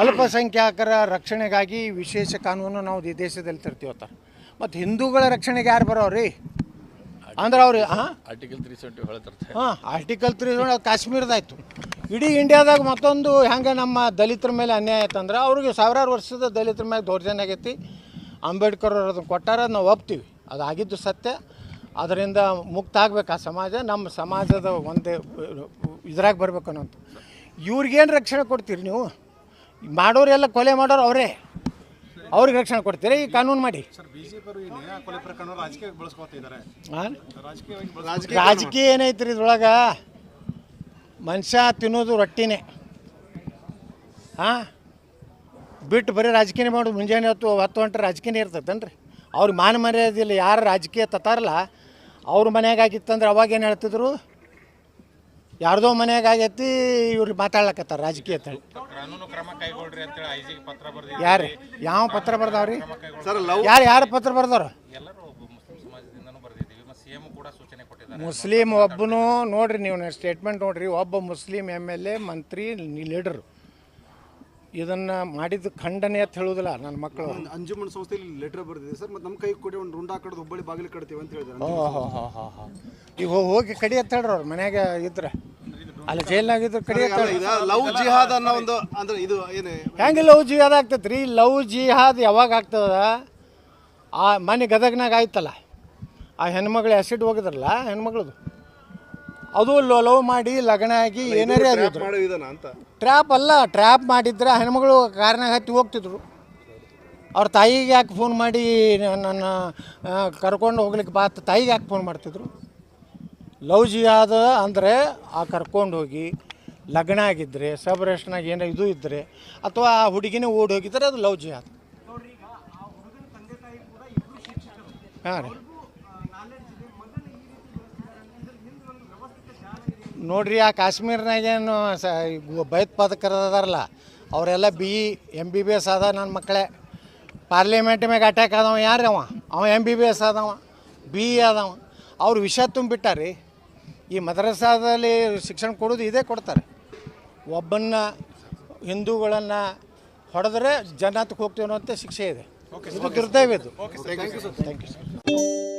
ಅಲ್ಪಸಂಖ್ಯಾತರ ರಕ್ಷಣೆಗಾಗಿ ವಿಶೇಷ ಕಾನೂನು ನಾವು ಈ ದೇಶದಲ್ಲಿ ತರ್ತೀವತ್ತಾರ ಮತ್ತು ಹಿಂದೂಗಳ ರಕ್ಷಣೆಗೆ ಯಾರು ಬರೋರಿ ಅಂದ್ರೆ ಅವ್ರಿ ಹಾಂ? ಆರ್ಟಿಕಲ್ ತ್ರೀ ಸೆವೆಂಟಿ ಹೇಳ್ತಾರೆ ಹಾಂ ಆರ್ಟಿಕಲ್ ತ್ರೀ ಕಾಶ್ಮೀರದಾಯ್ತು. ಇಡೀ ಇಂಡಿಯಾದಾಗ ಮತ್ತೊಂದು ಹೆಂಗೆ ನಮ್ಮ ದಲಿತರ ಮೇಲೆ ಅನ್ಯಾಯ ಆಯ್ತಂದ್ರೆ ಅವ್ರಿಗೆ ಸಾವಿರಾರು ವರ್ಷದ ದಲಿತರ ಮೇಲೆ ದೌರ್ಜನ್ಯ ಆಗೈತಿ. ಅಂಬೇಡ್ಕರ್ ಅವ್ರು ಅದನ್ನು ಕೊಟ್ಟಾರ ನಾವು ಒಪ್ತೀವಿ. ಅದು ಆಗಿದ್ದು ಸತ್ಯ. ಅದರಿಂದ ಮುಕ್ತ ಆಗ್ಬೇಕು ಆ ಸಮಾಜ. ನಮ್ಮ ಸಮಾಜದ ಒಂದೇ ಇದ್ರಾಗ ಬರ್ಬೇಕು ಅನ್ನೋಂಥ ಇವ್ರಿಗೇನು ರಕ್ಷಣೆ ಕೊಡ್ತೀರಿ ನೀವು? ಮಾಡೋರೆಲ್ಲ ಕೊಲೆ ಮಾಡೋರು ಅವರೇ. ಅವ್ರಿಗೆ ರಕ್ಷಣೆ ಕೊಡ್ತೀರಿ? ಈ ಕಾನೂನು ಮಾಡಿ. ರಾಜಕೀಯ ಏನೈತ್ರಿ ಇದ್ರೊಳಗೆ? ಮನುಷ್ಯ ತಿನ್ನೋದು ರೊಟ್ಟಿನೇ. ಹಾಂ ಬಿಟ್ಟು ಬರೀ ರಾಜಕೀಯ ಮಾಡೋದು. ಮುಂಜಾನೆ ಹತ್ತು ಹತ್ತು ಗಂಟೆ ರಾಜಕೀಯ ಇರ್ತೈತೇನ್ರಿ? ಅವ್ರಿಗೆ ಮಾನ ಮರ್ಯಾದಿಲ್ಲ ಯಾರು ರಾಜಕೀಯ ತತ್ತಾರಲ್ಲ, ಅವ್ರ ಮನೆಯಾಗಿತ್ತಂದ್ರೆ ಅವಾಗ ಏನು ಹೇಳ್ತಿದ್ರು? ಯಾರ್ದೋ ಮನ್ಯಾಗ ಆಗೈತಿ ಇವ್ರು ಮಾತಾಡ್ಲಕತ್ತಾರ ರಾಜಕೀಯ ತಳಿ ಕಾನೂನು ಕ್ರಮ ಕೈಗೊಳ್ರಿ ಅಂತೇಳಿ ಐಜಿಗೆ ಪತ್ರ ಬರೆದಿ ಯಾರು? ಯಾವ ಪತ್ರ ಬರ್ದಾವ್ರಿ? ಸರ್ ಲವ್ ಯಾರು ಯಾರು ಪತ್ರ ಬರ್ದವ್ರ? ಎಲ್ಲರೂ ಮುಸ್ಲಿಂ ಸಮಾಜದಿಂದನೂ ಬರೆದಿದ್ದೀವಿ. ಮತ್ತು ಸಿ ಕೂಡ ಸೂಚನೆ ಕೊಟ್ಟಿದ್ದಾರೆ. ಮುಸ್ಲಿಂ ಒಬ್ಬನು ನೋಡ್ರಿ ನೀವು ಸ್ಟೇಟ್ಮೆಂಟ್ ನೋಡ್ರಿ ಒಬ್ಬ ಮುಸ್ಲಿಂ ಎಂ ಎಲ್ ಎ ಮಂತ್ರಿ ಲೀಡರು ಇದನ್ನು ಮಾಡಿದ ಖಂಡನೆ ಅಂತ ಹೇಳುವುದಿಲ್ಲ ನನ್ನ ಮಕ್ಕಳು. ಅಂಜುಮನ್ ಸಂಸ್ಥೆಯಲ್ಲಿ ಲೆಟರ್ ಬರೆದಿದೆ. ಸರ್ ಮತ್ತೆ ನಮ್ಮ ಕೈ ಕೊಡಿ ಒಂದು ರುಂಡ ಕಡ್ದು ಹುಬ್ಬಳ್ಳಿ ಬಾಗಿಲು ಕಟ್ತೀವಿ ಅಂತ ಹೇಳಿದ್ರೆ ಓ ಹೋ ಹೋ ಹೋ ಹೋ. ಈಗ ಹೋಗಿ ಕಡಿ ಅಂತ ಹೇಳ್ರಿ ಅವ್ರು ಮನ್ಯಾಗ ಇದ್ರೆ. ಅಲ್ಲಿ ಜೈಲ್ನಾಗ ಇದ್ರೆ ಕಡಿ ಅಂತ ಹೇಳ್ರಿ. ಲವ್ ಜಿಹಾದ್ ಅನ್ನೋ ಒಂದು ಅಂದ್ರೆ ಇದು ಏನು? ಹೆಂಗೆ ಲವ್ ಜಿಹಾದ್ ಆಗ್ತೈತೆ ರೀ ಲವ್ ಜಿಹಾದ್ ಯಾವಾಗ ಆಗ್ತದ? ಆ ಮನೆ ಗದಗ್ನಾಗ ಆಯ್ತಲ್ಲ. ಆ ಹೆಣ್ಮಗಳು ಆ್ಯಸಿಡ್ ಹೋಗಿದ್ರಲ್ಲ ಹೆಣ್ಮಗಳದು. ಅದು ಲವ್ ಮಾಡಿ ಲಗ್ನ ಆಗಿ ಏನಾರೇ ಮಾಡೋ ವಿಧಾನ ಅಂತ. ಟ್ರ್ಯಾಪ್ ಅಲ್ಲ ಟ್ರ್ಯಾಪ್ ಮಾಡಿದ್ರೆ ಹೆಣ್ಮಗಳು ಕಾರ್ನಾಗ ಹತ್ತಿ ಹೋಗ್ತಿದ್ರು. ಅವ್ರ ತಾಯಿಗೆ ಯಾಕೆ ಫೋನ್ ಮಾಡಿ ನನ್ನ ಕರ್ಕೊಂಡು ಹೋಗ್ಲಿಕ್ಕೆ ಬಾತ್ ತಾಯಿಗೆ ಯಾಕೆ ಫೋನ್ ಮಾಡ್ತಿದ್ರು? ಲವ್ ಆದ ಅಂದರೆ ಆ ಕರ್ಕೊಂಡು ಹೋಗಿ ಲಗ್ನ ಆಗಿದ್ದರೆ ಸಬ್ರೇಷನಾಗ ಏನೋ ಇದು ಇದ್ದರೆ ಅಥವಾ ಆ ಹುಡುಗಿನೇ ಓಡಿ ಹೋಗಿದ್ರೆ ಅದು ಲವ್ ಜಿಯಾದ್ ಹಾಂ ರೀ. ನೋಡ್ರಿ ಆ ಕಾಶ್ಮೀರ್ನಾಗೇನು ಸ ಭಯೋತ್ಪಾದಕರು ಅದಾರಲ್ಲ ಅವರೆಲ್ಲ B E M B B S ಆದ ನನ್ನ ಮಕ್ಕಳೇ ಪಾರ್ಲಿಮೆಂಟ್ ಮ್ಯಾಗ ಅಟ್ಯಾಕ್ ಆದವ ಯಾರು ಅವ? ಅವ ಎಂ ಬಿ ಬಿ ಎಸ್ ಆದವ ಬಿ ಇ ಆದವ. ಅವ್ರು ವಿಷ ತುಂಬಿಟ್ಟಾರಿ ಈ ಮದ್ರಸಾದಲ್ಲಿ ಶಿಕ್ಷಣ ಕೊಡೋದು ಇದೇ ಕೊಡ್ತಾರೆ. ಒಬ್ಬನ್ನ ಹಿಂದೂಗಳನ್ನು ಹೊಡೆದ್ರೆ ಜನತಕ್ಕೆ ಹೋಗ್ತೀವಿ ಅನ್ನೋಂಥ ಶಿಕ್ಷೆ ಇದೆ. ಇದು ದುರ್ದೈವ ಇದು. Thank you sir